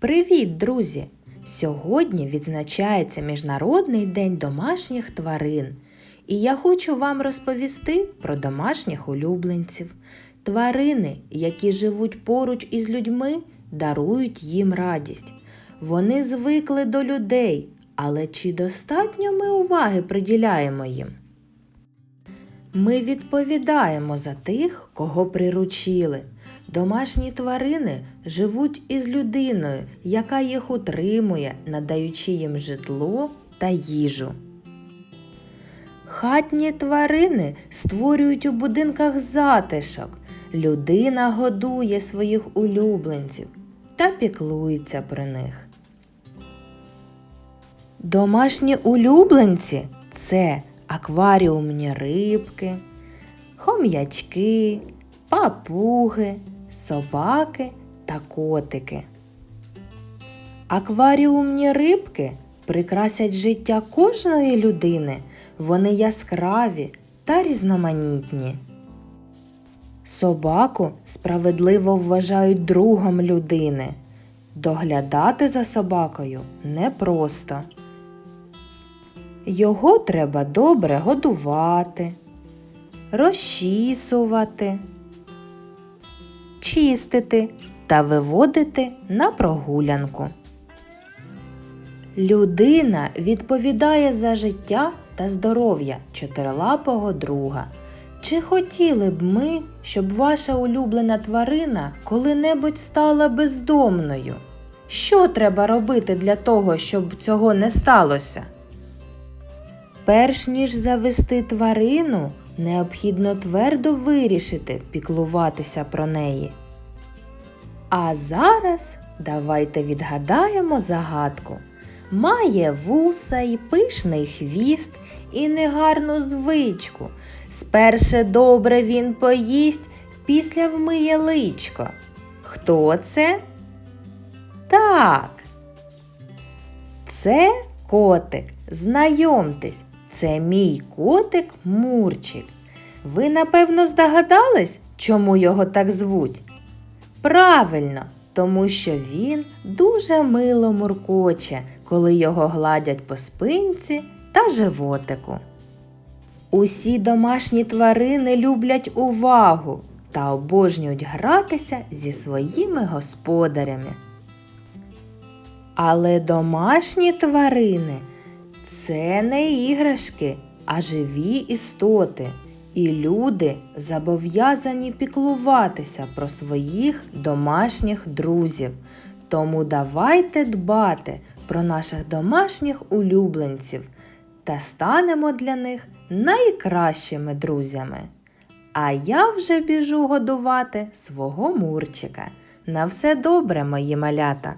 Привіт, друзі! Сьогодні відзначається Міжнародний день домашніх тварин. І я хочу вам розповісти про домашніх улюбленців. Тварини, які живуть поруч із людьми, дарують їм радість. Вони звикли до людей, але чи достатньо ми уваги приділяємо їм? Ми відповідаємо за тих, кого приручили. Домашні тварини живуть із людиною, яка їх утримує, надаючи їм житло та їжу. Хатні тварини створюють у будинках затишок. Людина годує своїх улюбленців та піклується про них. Домашні улюбленці це акваріумні рибки, хом'ячки, папуги, собаки та котики. Акваріумні рибки прикрасять життя кожної людини. Вони яскраві та різноманітні. Собаку справедливо вважають другом людини. Доглядати за собакою непросто. Його треба добре годувати, розчісувати, чистити та виводити на прогулянку. Людина відповідає за життя та здоров'я чотирилапого друга. Чи хотіли б ми, щоб ваша улюблена тварина коли-небудь стала бездомною? Що треба робити для того, щоб цього не сталося? Перш ніж завести тварину, необхідно твердо вирішити піклуватися про неї. А зараз давайте відгадаємо загадку. Має вуса і пишний хвіст, і негарну звичку. Сперше добре він поїсть, після вмиє личко. Хто це? Так. Це котик. Знайомтесь, це мій котик Мурчик. Ви, напевно, здогадались, чому його так звуть? Правильно, тому що він дуже мило муркоче, коли його гладять по спинці та животику. Усі домашні тварини люблять увагу та обожнюють гратися зі своїми господарями. Але домашні тварини це не іграшки, а живі істоти. І люди зобов'язані піклуватися про своїх домашніх друзів. Тому давайте дбати про наших домашніх улюбленців та станемо для них найкращими друзями. А я вже біжу годувати свого Мурчика. На все добре, мої малята!